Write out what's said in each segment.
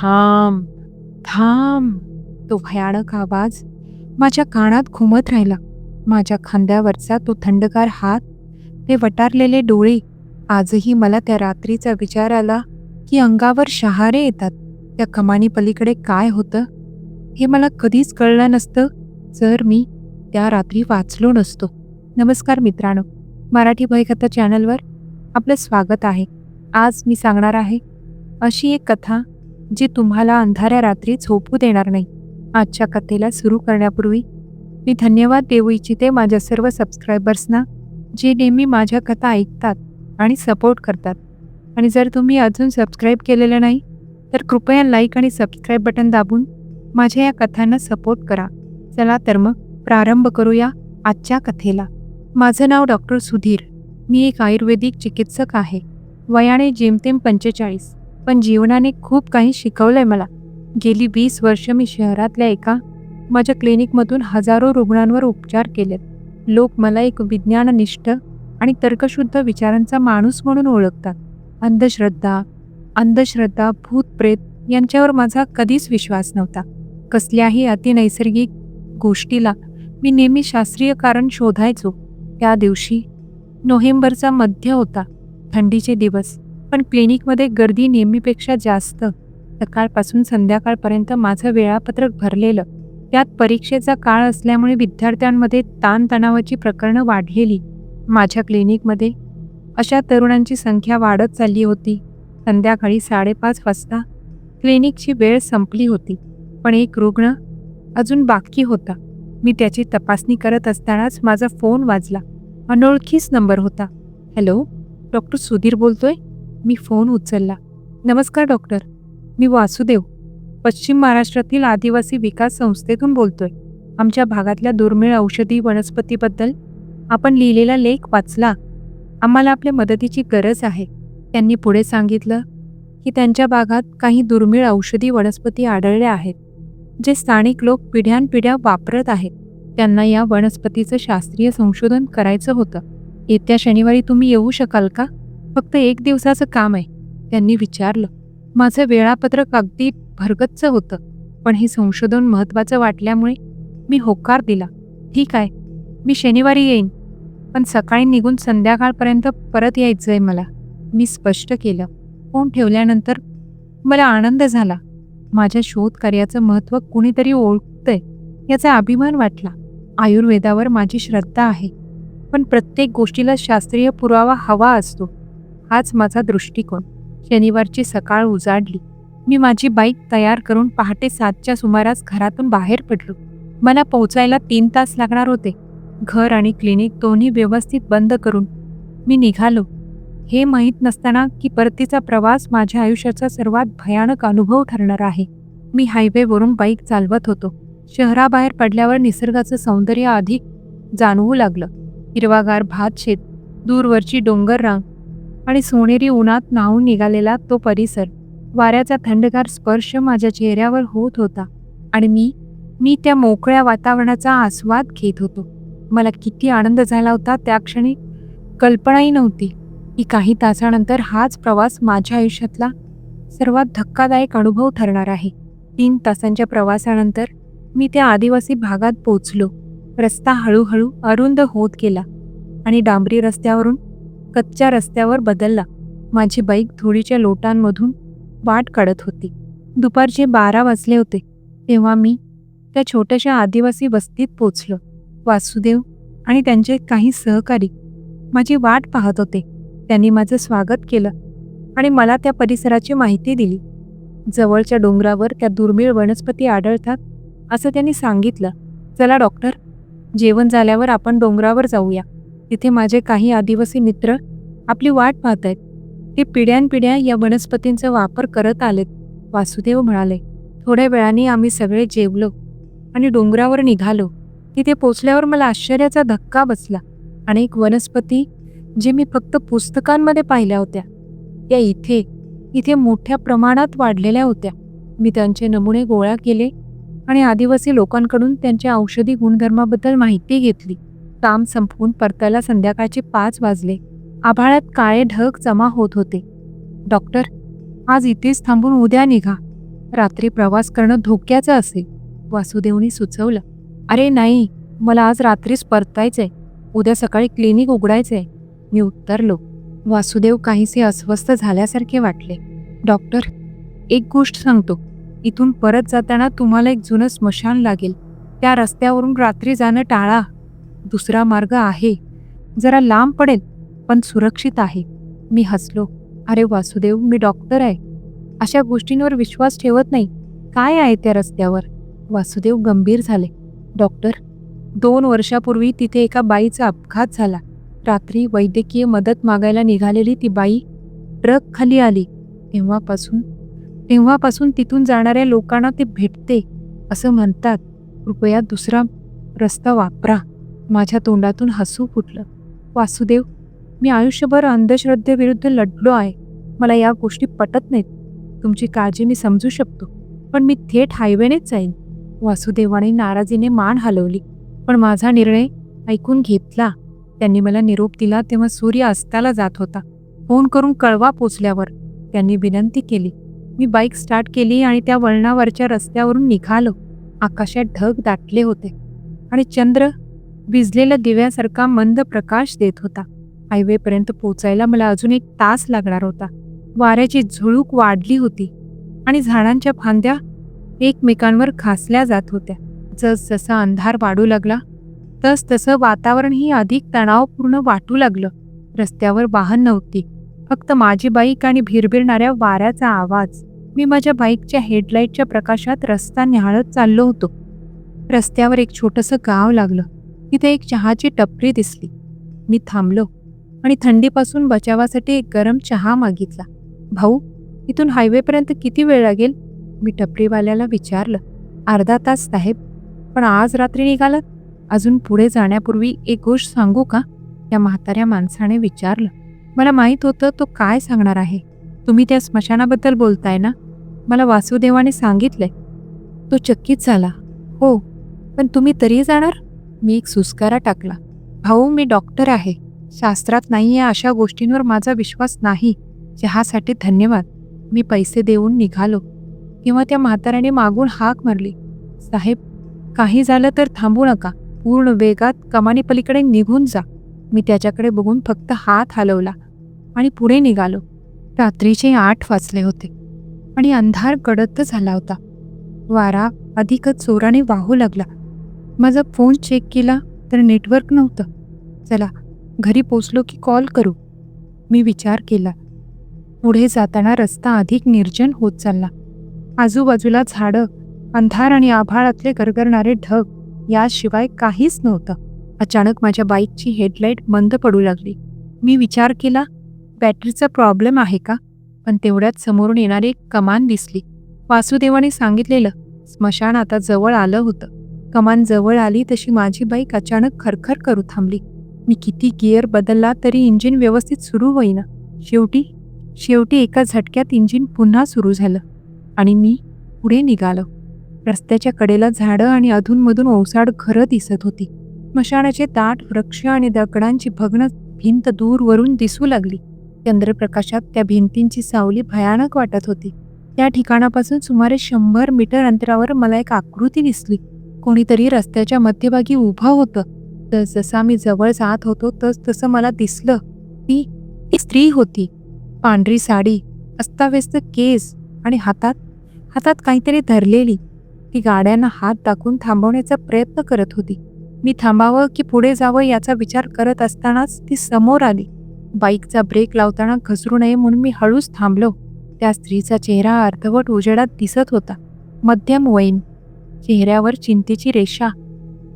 थांब थांब. तो भयानक आवाज माझ्या कानात घुमत राहिला. माझ्या खांद्यावरचा तो थंडगार हात ते वटारलेले डोळे आजही मला त्या रात्रीचा विचार आला की अंगावर शहारे येतात. त्या कमानी पलीकडे काय होतं? हे मला कधीच कळलं नसतं जर मी त्या रात्री वाचलो नसतो. नमस्कार मित्रांनो मराठी भयकथा चॅनलवर आपलं स्वागत आहे. आज मी सांगणार आहे अशी एक कथा जी तुम्हाला अंधाऱ्या रात्री झोपू देणार नाही. आजच्या कथेला सुरू करण्यापूर्वी मी धन्यवाद देऊ इच्छिते माझ्या सर्व सबस्क्रायबर्सना जे नेहमी माझ्या कथा ऐकतात आणि सपोर्ट करतात. आणि जर तुम्ही अजून सबस्क्राईब केलेलं नाही तर कृपया लाईक आणि सबस्क्राईब बटन दाबून माझ्या या कथांना सपोर्ट करा. चला तर मग प्रारंभ करूया आजच्या कथेला. माझं नाव डॉक्टर सुधीर. मी एक आयुर्वेदिक चिकित्सक आहे. वयाने जेमतेम पंचेचाळीस. पण जीवनाने खूप काही शिकवलं आहे मला. गेली वीस वर्ष मी शहरातल्या एका माझ्या क्लिनिकमधून हजारो रुग्णांवर उपचार केलेत. लोक मला एक विज्ञाननिष्ठ आणि तर्कशुद्ध विचारांचा माणूस म्हणून ओळखतात. अंधश्रद्धा अंधश्रद्धा भूतप्रेत यांच्यावर माझा कधीच विश्वास नव्हता. कसल्याही अतिनैसर्गिक गोष्टीला मी नेहमी शास्त्रीय कारण शोधायचो. त्या दिवशी नोव्हेंबरचा मध्य होता. थंडीचे दिवस. पण क्लिनिकमध्ये गर्दी नेहमीपेक्षा जास्त. सकाळपासून संध्याकाळपर्यंत माझं वेळापत्रक भरलेलं. त्यात परीक्षेचा काळ असल्यामुळे विद्यार्थ्यांमध्ये ताणतणावाची प्रकरणं वाढलेली. माझ्या क्लिनिकमध्ये अशा तरुणांची संख्या वाढत चालली होती. संध्याकाळी साडेपाच वाजता क्लिनिकची वेळ संपली होती. पण एक रुग्ण अजून बाकी होता. मी त्याची तपासणी करत असतानाच माझा फोन वाजला. अनोळखीच नंबर होता. हॅलो डॉक्टर सुधीर बोलतोय? मी फोन उचलला. नमस्कार डॉक्टर. मी वासुदेव. पश्चिम महाराष्ट्रातील आदिवासी विकास संस्थेतून बोलतोय. आमच्या भागातल्या दुर्मिळ औषधी वनस्पतीबद्दल आपण लिहिलेला लेख वाचला. आम्हाला आपल्या मदतीची गरज आहे. त्यांनी पुढे सांगितलं की त्यांच्या भागात काही दुर्मिळ औषधी वनस्पती आढळल्या आहेत जे स्थानिक लोक पिढ्यानपिढ्या वापरत आहेत. त्यांना या वनस्पतीचं शास्त्रीय संशोधन करायचं होतं. येत्या शनिवारी तुम्ही येऊ शकाल का? फक्त एक दिवसाचं काम आहे. त्यांनी विचारलं माझं वेळापत्रक अगदी भरगतचं होतं पण हे संशोधन महत्त्वाचं वाटल्यामुळे मी होकार दिला. ठीक आहे मी शनिवारी येईन पण सकाळी निघून संध्याकाळपर्यंत परत यायचं आहे मला. मी स्पष्ट केलं. फोन ठेवल्यानंतर मला आनंद झाला. माझ्या शोधकार्याचं महत्त्व कुणीतरी ओळखतंय याचा अभिमान वाटला. आयुर्वेदावर माझी श्रद्धा आहे पण प्रत्येक गोष्टीला शास्त्रीय पुरावा हवा असतो. हाच माझा दृष्टिकोन. शनिवारची सकाळ उजाडली. मी माझी बाईक तयार करून पहाटे सातच्या सुमारास घरातून बाहेर पडलो. मला पोहोचायला तीन तास लागणार होते. घर आणि क्लिनिक दोन्ही व्यवस्थित बंद करून मी निघालो. हे माहीत नसताना की परतीचा प्रवास माझ्या आयुष्याचा सर्वात भयानक अनुभव ठरणार आहे. मी हायवेवरून बाईक चालवत होतो. शहराबाहेर पडल्यावर निसर्गाचं सौंदर्य अधिक जाणवू लागलं. हिरवागार भात शेत दूरवरची डोंगर रांग आणि सोनेरी उन्हात न्हावून निघालेला तो परिसर वाऱ्याचा थंडगार स्पर्श माझ्या चेहऱ्यावर होत होता आणि मी मी त्या मोकळ्या वातावरणाचा आस्वाद घेत होतो. मला किती आनंद झाला होता त्या क्षणी. कल्पनाही नव्हती की काही तासानंतर हाच प्रवास माझ्या आयुष्यातला सर्वात धक्कादायक अनुभव ठरणार आहे. तीन तासांच्या प्रवासानंतर मी त्या आदिवासी भागात पोचलो. रस्ता हळूहळू अरुंद होत गेला आणि डांबरी रस्त्यावरून कच्च्या रस्त्यावर बदलला. माझी बाईक धुळीच्या लोटांमधून वाट काढत होती. दुपारचे बारा वाजले होते. तेव्हा मी त्या छोट्याशा आदिवासी वस्तीत पोचलो वासुदेव आणि त्यांचे काही सहकारी माझी वाट पाहत होते. त्यांनी माझं स्वागत केलं आणि मला त्या परिसराची माहिती दिली. जवळच्या डोंगरावर त्या दुर्मिळ वनस्पती आढळतात असं त्यांनी सांगितलं. चला डॉक्टर जेवण झाल्यावर आपण डोंगरावर जाऊया. तिथे माझे काही आदिवासी मित्र आपली वाट पाहत आहेत ते पिढ्यानपिढ्या या वनस्पतींचा वापर करत आलेत वासुदेव म्हणाले. थोड्या वेळाने आम्ही सगळे जेवलो आणि डोंगरावर निघालो. तिथे पोचल्यावर मला आश्चर्याचा धक्का बसला. अनेक वनस्पती जे मी फक्त पुस्तकांमध्ये पाहिल्या होत्या त्या इथे इथे मोठ्या प्रमाणात वाढलेल्या होत्या. मी त्यांचे नमुने गोळा केले आणि आदिवासी लोकांकडून त्यांच्या औषधी गुणधर्माबद्दल माहिती घेतली. काम संपवून परतायला संध्याकाळचे पाच वाजले. आभाळात काळे ढग जमा होत होते. डॉक्टर आज इथेच थांबून उद्या निघा. रात्री प्रवास करणं धोक्याचं असेल वासुदेवनी सुचवलं. अरे नाही मला आज रात्रीच परतायचंय. उद्या सकाळी क्लिनिक उघडायचंय. मी उत्तरलो. वासुदेव काहीसे अस्वस्थ झाल्यासारखे वाटले. डॉक्टर एक गोष्ट सांगतो. इथून परत जाताना तुम्हाला एक जुनं स्मशान लागेल. त्या रस्त्यावरून रात्री जाणं टाळा. दुसरा मार्ग आहे. जरा लांब पडेल. पण सुरक्षित आहे. मी हसलो. अरे वासुदेव मी डॉक्टर आहे. अशा गोष्टींवर विश्वास ठेवत नाही. काय आहे त्या रस्त्यावर? वासुदेव गंभीर झाले. डॉक्टर दोन वर्षापूर्वी तिथे एका बाईचा अपघात झाला. रात्री वैद्यकीय मदत मागायला निघालेली ती बाई ट्रक खाली आली. तेव्हापासून तेव्हापासून तिथून जाणाऱ्या लोकांना ते भेटते असं म्हणतात. कृपया दुसरा रस्ता वापरा. माझ्या तोंडातून हसू फुटलं. वासुदेव मी आयुष्यभर अंधश्रद्धेविरुद्ध लढलो आहे. मला या गोष्टी पटत नाहीत. तुमची काळजी मी समजू शकतो. पण मी थेट हायवेनेच जाईन. वासुदेवाने नाराजीने मान हलवली. पण माझा निर्णय ऐकून घेतला. त्यांनी मला निरोप दिला तेव्हा सूर्य अस्ताला जात होता. फोन करून कळवा पोचल्यावर त्यांनी विनंती केली. मी बाईक स्टार्ट केली आणि त्या वळणावरच्या रस्त्यावरून निघालो. आकाशात ढग दाटले होते आणि चंद्र विजलेल्या दिव्यासारखा मंद प्रकाश देत होता. हायवेपर्यंत पोचायला मला अजून एक तास लागणार होता. वाऱ्याची झुळूक वाढली होती आणि झाडांच्या फांद्या एकमेकांवर खासल्या जात होत्या. जसजसा अंधार वाढू लागला तसतसं वातावरणही अधिक तणावपूर्ण वाटू लागलं. रस्त्यावर वाहन नव्हती फक्त माझी बाईक आणि भिरभिरणाऱ्या वाऱ्याचा आवाज. मी माझ्या बाईकच्या हेडलाईटच्या प्रकाशात रस्ता न्याहाळत चाललो होतो. रस्त्यावर एक छोटंसं गाव लागलं. तिथे एक चहाची टपरी दिसली. मी थांबलो. आणि थंडीपासून बचावासाठी एक गरम चहा मागितला. भाऊ इथून हायवेपर्यंत किती वेळ लागेल? मी टपरीवाल्याला विचारलं. अर्धा तास साहेब. पण आज रात्री निघालात अजून पुढे जाण्यापूर्वी एक गोष्ट सांगू का? या म्हाताऱ्या माणसाने विचारलं. मला माहीत होतं तो काय सांगणार आहे. तुम्ही त्या स्मशानाबद्दल बोलताय ना? मला वासुदेवाने सांगितलंय. तो चकित झाला. हो पण तुम्ही तरी जाणार? मी एक सुस्कारा टाकला. भाऊ मी डॉक्टर आहे. शास्त्रात नाही आहे अशा गोष्टींवर माझा विश्वास नाही. चहासाठी धन्यवाद. मी पैसे देऊन निघालो. किंवा त्या म्हाताऱ्याने मागून हाक मारली. साहेब काही झालं तर थांबू नका. पूर्ण वेगात कमानी पलीकडे निघून जा. मी त्याच्याकडे बघून फक्त हात हलवला आणि पुढे निघालो. रात्रीचे आठ वाजले होते आणि अंधार गडद झाला होता. वारा अधिकच जोराने वाहू लागला. माझा फोन चेक केला तर नेटवर्क नव्हतं. चला घरी पोचलो की कॉल करू. मी विचार केला. पुढे जाताना रस्ता अधिक निर्जन होत चालला. आजूबाजूला झाडं अंधार आणि आभाळातले गरगरणारे ढग याशिवाय काहीच नव्हतं. अचानक माझ्या बाईकची हेडलाईट बंद पडू लागली. मी विचार केला बॅटरीचा प्रॉब्लेम आहे का? पण तेवढ्यात समोरून येणारी एक कमान दिसली. वासुदेवाने सांगितलेलं स्मशान आता जवळ आलं होतं. कमान जवळ आली तशी माझी बाईक अचानक खरखर करू थांबली. मी किती गिअर बदलला तरी इंजिन व्यवस्थित सुरू होईना. शेवटी शेवटी एका झटक्यात इंजिन पुन्हा सुरू झालं आणि मी पुढे निघालो. रस्त्याच्या कडेला झाडं आणि अधूनमधून ओसाड घरं दिसत होती. स्मशानाचे दाट वृक्ष आणि दगडांची भग्न भिंत दूरवरून दिसू लागली. चंद्रप्रकाशात त्या भिंतींची सावली भयानक वाटत होती. त्या ठिकाणापासून सुमारे शंभर मीटर अंतरावर मला एक आकृती दिसली. कोणीतरी रस्त्याच्या मध्यभागी उभं होतं. तर जसा मी जवळ जात होतो तस तसं मला दिसलं. ती ती स्त्री होती. पांढरी साडी अस्ताव्यस्त केस आणि हातात हातात काहीतरी धरलेली. ती गाड्यांना हात दाखवून थांबवण्याचा प्रयत्न करत होती. मी थांबावं की पुढे जावं याचा विचार करत असतानाच ती समोर आली. बाईकचा ब्रेक लावताना घसरू नये म्हणून मी हळूच थांबलो. त्या स्त्रीचा चेहरा अर्धवट उजेडात दिसत होता. मध्यम वयीन. चेहऱ्यावर चिंतेची रेषा.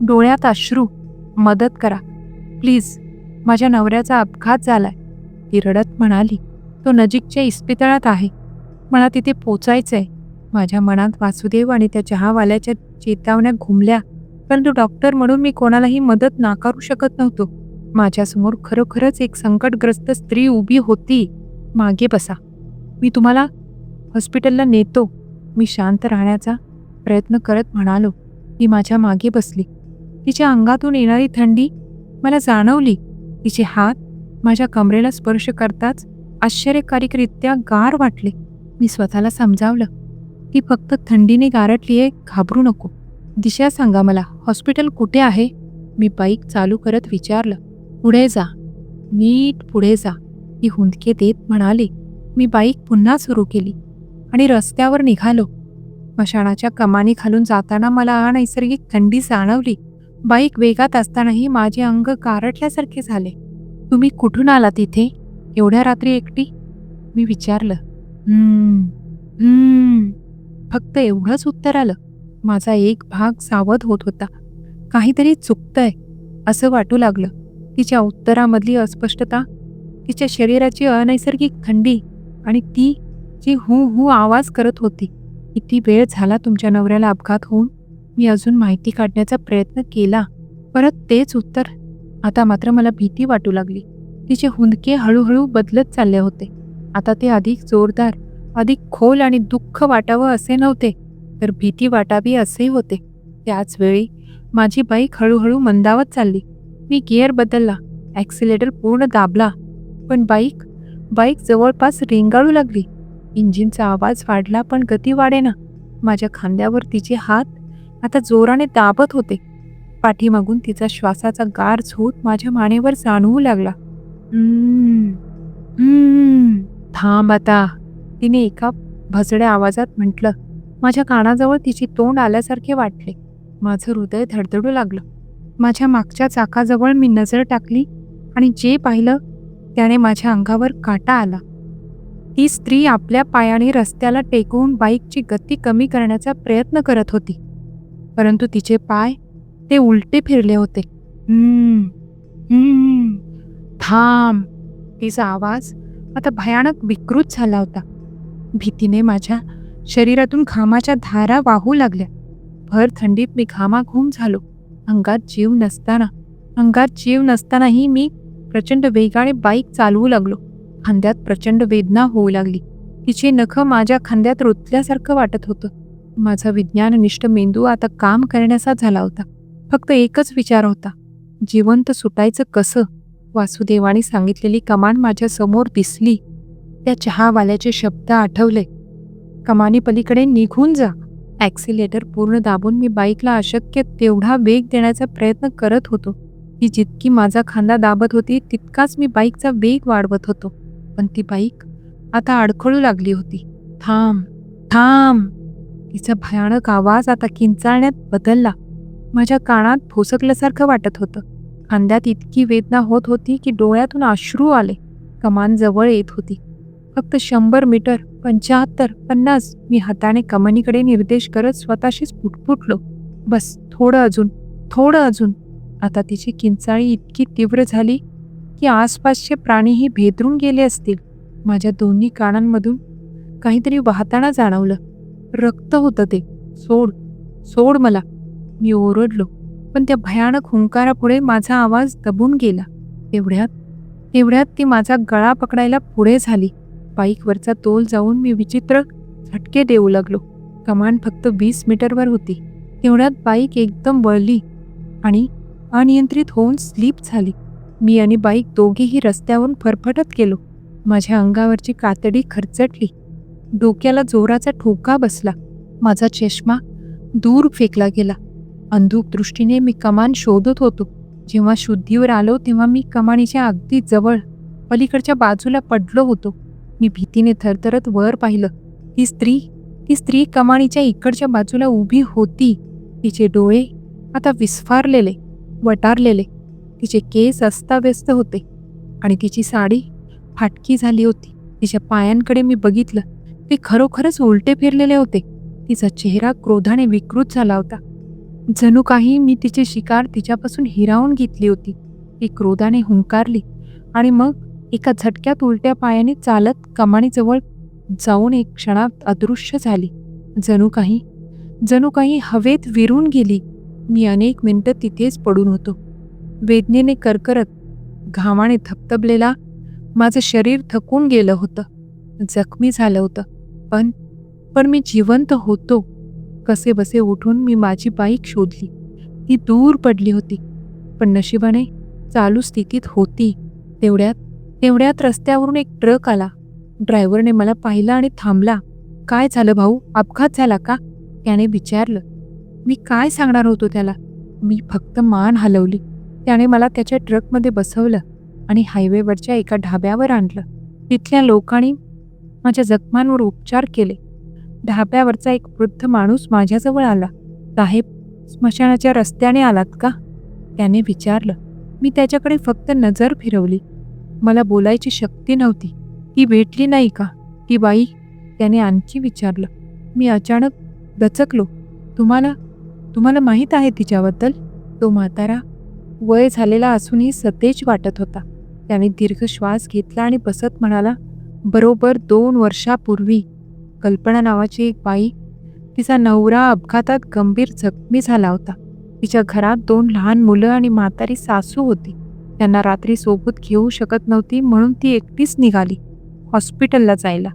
डोळ्यात अश्रू. मदत करा. प्लीज माझ्या नवऱ्याचा अपघात झालाय. ती रडत म्हणाली तो नजीकच्या इस्पितळात आहे. मला तिथे पोचायचं आहे माझ्या मनात वासुदेव आणि त्या चहावाल्याच्या चेतावण्या घुमल्या परंतु डॉक्टर म्हणून मी कोणालाही मदत नाकारू शकत नव्हतो. माझ्यासमोर खरोखरच एक संकटग्रस्त स्त्री उभी होती. मागे बसा. मी तुम्हाला हॉस्पिटलला नेतो. मी शांत राहण्याचा प्रयत्न करत म्हणालो. ती माझ्या मागे बसली. तिच्या अंगातून येणारी थंडी मला जाणवली. तिचे हात माझ्या कमरेला स्पर्श करताच आश्चर्यकारकरित्या गार वाटले. मी स्वतःला समजावलं. ती फक्त थंडीने गारटली आहे घाबरू नको. दिशा सांगा मला हॉस्पिटल कुठे आहे? मी बाईक चालू करत विचारलं. पुढे जा. नीट पुढे जा ती हुंदके देत म्हणाली. मी बाईक पुन्हा सुरू केली आणि रस्त्यावर निघालो. मशाणाच्या कमानी खालून जाताना मला अनैसर्गिक थंडी जाणवली. बाईक वेगात असतानाही माझे अंग गारटल्यासारखे झाले. तुम्ही कुठून आला तिथे एवढ्या रात्री एकटी? मी विचारलं. "हम्म, फक्त एवढंच उत्तर आलं. माझा एक भाग सावध होत होता. काहीतरी चुकतंय असं वाटू लागलं. तिच्या उत्तरामधली अस्पष्टता तिच्या शरीराची अनैसर्गिक थंडी आणि ती जी हू हू आवाज करत होती. किती वेळ झाला तुमच्या नवऱ्याला अपघात होऊन? मी अजून माहिती काढण्याचा प्रयत्न केला. परत तेच उत्तर. आता मात्र मला भीती वाटू लागली. तिचे हुंदके हळूहळू बदलत चालले होते. आता ते अधिक जोरदार अधिक खोल आणि दुःख वाटावं असे नव्हते तर भीती वाटावी असे होते. त्याचवेळी माझी बाईक हळूहळू मंदावत चालली. मी गिअर बदलला ॲक्सिलेटर पूर्ण दाबला. पण बाईक बाईक जवळपास रेंगाळू लागली. इंजिनचा आवाज वाढला पण गती वाढेना. माझ्या खांद्यावर तिचे हात आता जोराने दाबत होते. पाठीमागून तिचा श्वासाचा गार झोत माझ्या मानेवर जाणवू लागला. थांब आता तिने एका भसड्या आवाजात म्हटलं. माझ्या कानाजवळ तिची तोंड आल्यासारखे वाटले. माझं हृदय धडधडू लागलं. माझ्या मागच्या चाकाजवळ मी नजर टाकली आणि जे पाहिलं त्याने माझ्या अंगावर काटा आला. ती स्त्री आपल्या पायाने रस्त्याला टेकवून बाईकची गती कमी करण्याचा प्रयत्न करत होती. परंतु तिचे पाय ते उलटे फिरले होते. थांब तिचा आवाज आता भयानक विकृत झाला होता. भीतीने माझ्या शरीरातून घामाच्या धारा वाहू लागल्या. भर थंडीत मी घामाघूम झालो. अंगात जीव नसताना अंगात जीव नसतानाही मी प्रचंड वेगाने बाईक चालवू लागलो. खांद्यात प्रचंड वेदना होऊ लागली. तिची नखं माझ्या खांद्यात रुतल्यासारखं वाटत होतं. माझा विज्ञाननिष्ठ मेंदू आता काम करण्याचा झाला होता. फक्त एकच विचार होता. जिवंत सुटायचं कसं? वासुदेवाने सांगितलेली कमान माझ्यासमोर दिसली. त्या चहावाल्याचे शब्द आठवले. कमानी पलीकडे निघून जा. ॲक्सिलेटर पूर्ण दाबून मी बाईकला अशक्य तेवढा वेग देण्याचा प्रयत्न करत होतो. ती जितकी माझा खांदा दाबत होती तितकाच मी बाईकचा वेग वाढवत होतो. पण ती बाईक आता अडखळू लागली होती. थांब थांब. तिचा भयानक आवाज आता किंचाळण्यात बदलला. माझ्या कानात भोसकल्यासारखं वाटत होतं. खांद्यात इतकी वेदना होत होती की डोळ्यातून अश्रू आले. कमान जवळ येत होती. फक्त शंभर मीटर पंच्याहत्तर पन्नास मी हाताने कमानीकडे निर्देश करत स्वतःशीच पुटपुटलो. बस थोडं अजून थोडं अजून. आता तिची किंचाळी इतकी तीव्र झाली की आसपासचे प्राणीही भेदरून गेले असतील. माझ्या दोन्ही कानांमधून काहीतरी वाहताना जाणवलं. रक्त होतं ते. सोड सोड मला. मी ओरडलो पण त्या भयानक हुंकारापुढे माझा आवाज दबून गेला. तेवढ्यात तेवढ्यात ती माझा गळा पकडायला पुढे झाली. बाईकवरचा तोल जाऊन मी विचित्र झटके देऊ लागलो. कमान फक्त वीस मीटरवर होती. तेवढ्यात बाईक एकदम वळली आणि अनियंत्रित होऊन स्लीप झाली. मी आणि बाईक दोघेही रस्त्यावरून फरफटत गेलो. माझ्या अंगावरची कातडी खरचटली. डोक्याला जोराचा ठोका बसला. माझा चष्मा दूर फेकला गेला. अंधूक दृष्टीने मी कमान शोधत होतो. जेव्हा शुद्धीवर आलो तेव्हा मी कमानीच्या अगदी जवळ पलीकडच्या बाजूला पडलो होतो. मी भीतीने थरथरत वर पाहिलं. ती स्त्री ती स्त्री कमानीच्या इकडच्या बाजूला उभी होती. तिचे डोळे आता विस्फारलेले वटारलेले. तिचे केस अस्ताव्यस्त होते आणि तिची साडी फाटकी झाली होती. तिच्या पायांकडे मी बघितलं. ते खरोखरच उलटे फिरलेले होते. तिचा चेहरा क्रोधाने विकृत झाला होता. जणू काही मी तिची शिकार तिच्यापासून हिरावून घेतली होती. ती क्रोधाने हुंकारली आणि मग एका झटक्यात उलट्या पायाने चालत कमानीजवळ जाऊन एक क्षणात अदृश्य झाली. जणू काही जणू काही हवेत विरून गेली. मी अनेक मिनटं तिथेच पडून होतो. वेदनेने करकरत घामाने थपथपलेला माझं शरीर थकून गेलं होतं. जखमी झालं होतं. पण पण मी जिवंत होतो. कसे बसे उठून मी माझी बाईक शोधली. ती दूर पडली होती. पण नशिबाने चालू स्थितीत होती. तेवढ्यात तेवढ्यात रस्त्यावरून एक ट्रक आला. ड्रायव्हरने मला पाहिला आणि थांबला. काय झालं भाऊ? अपघात झाला का? त्याने विचारलं. मी काय सांगणार होतो त्याला? मी फक्त मान हलवली. त्याने मला त्याच्या ट्रकमध्ये बसवलं आणि हायवेवरच्या एका ढाब्यावर आणलं. तिथल्या लोकांनी माझ्या जखमांवर उपचार केले. ढाब्यावरचा एक वृद्ध माणूस माझ्याजवळ आला. साहेब स्मशानाच्या रस्त्याने आलात का? त्याने विचारलं. मी त्याच्याकडे फक्त नजर फिरवली. मला बोलायची शक्ती नव्हती. ती भेटली नाही का? ती बाई? त्याने आणखी विचारलं. मी अचानक दचकलो. तुम्हाला तुम्हाला माहीत आहे तिच्याबद्दल? तो म्हातारा वय झालेला असूनही सतेज वाटत होता. त्याने दीर्घ श्वास घेतला आणि बसत म्हणाला बरोबर दोन वर्षापूर्वी. कल्पना नावाची एक बाई तिचा नवरा अपघातात गंभीर जखमी झाला होता. तिच्या घरात दोन लहान मुलं आणि म्हातारी सासू होती. त्यांना रात्री सोबत घेऊ शकत नव्हती म्हणून ती एकटीच निघाली. हॉस्पिटलला जायला.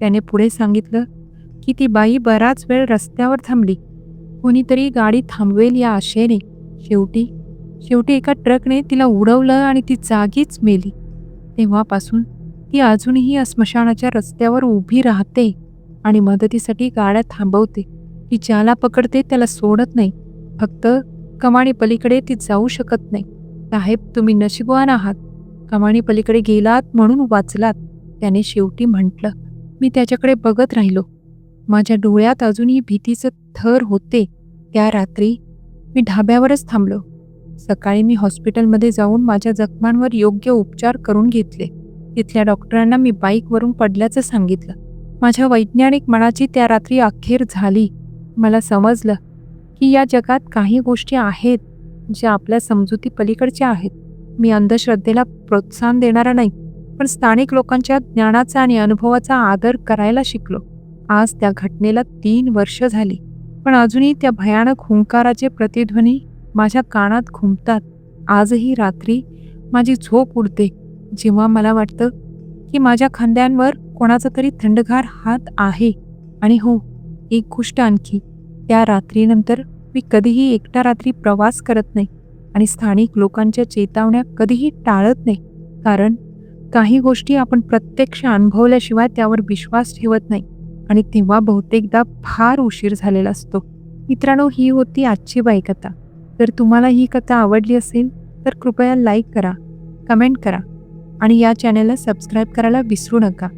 त्याने पुढे सांगितलं की ती बाई बराच वेळ रस्त्यावर थांबली. कोणीतरी गाडी थांबवेल या आशेने. शेवटी शेवटी एका ट्रकने तिला उडवलं आणि ती जागीच मेली. तेव्हापासून ती अजूनही या स्मशानाच्या रस्त्यावर उभी राहते आणि मदतीसाठी गाड्या थांबवते. ती ज्याला पकडते त्याला सोडत नाही. फक्त कमाणी पलीकडे ती जाऊ शकत नाही. साहेब तुम्ही नशिबवान आहात. कमाणी पलीकडे गेलात म्हणून वाचलात. त्याने शेवटी म्हटलं मी त्याच्याकडे बघत राहिलो. माझ्या डोळ्यात अजूनही भीतीचं थर होते. त्या रात्री मी ढाब्यावरच थांबलो. सकाळी मी हॉस्पिटलमध्ये जाऊन माझ्या जखमांवर योग्य उपचार करून घेतले. तिथल्या डॉक्टरांना मी बाईकवरून पडल्याचं सांगितलं. माझ्या वैज्ञानिक मनाची त्या रात्री अखेर झाली. मला समजलं की या जगात काही गोष्टी आहेत ज्या आपल्या समजुती पलीकडच्या आहेत. मी अंधश्रद्धेला प्रोत्साहन देणारा नाही पण स्थानिक लोकांच्या ज्ञानाचा आणि अनुभवाचा आदर करायला शिकलो. आज त्या घटनेला तीन वर्ष झाली पण अजूनही त्या भयानक हुंकाराचे प्रतिध्वनी माझ्या कानात घुमतात. आजही रात्री माझी झोप उडते. जेव्हा मला वाटतं की माझ्या खांद्यांवर कोणाचा तरी थंडगार हात आहे. आणि हो एक गोष्ट आणखी. त्या रात्रीनंतर मी कधीही एकटा रात्री प्रवास करत नाही आणि स्थानिक लोकांच्या चेतावण्या कधीही टाळत नाही. कारण काही गोष्टी आपण प्रत्यक्ष अनुभवल्याशिवाय त्यावर विश्वास ठेवत नाही. आणि तेव्हा बहुतेकदा फार उशीर झालेला असतो. मित्रांनो ही होती आजची बाईकथा. जर तुम्हाला ही कथा आवडली असेल तर कृपया लाईक करा कमेंट करा. आणि या चॅनलला सबस्क्राईब करायला विसरू नका.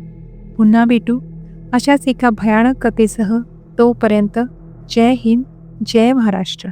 पुन्हा भेटू अशाच एका भयानक कथेसह तोपर्यंत जय हिंद जय महाराष्ट्र.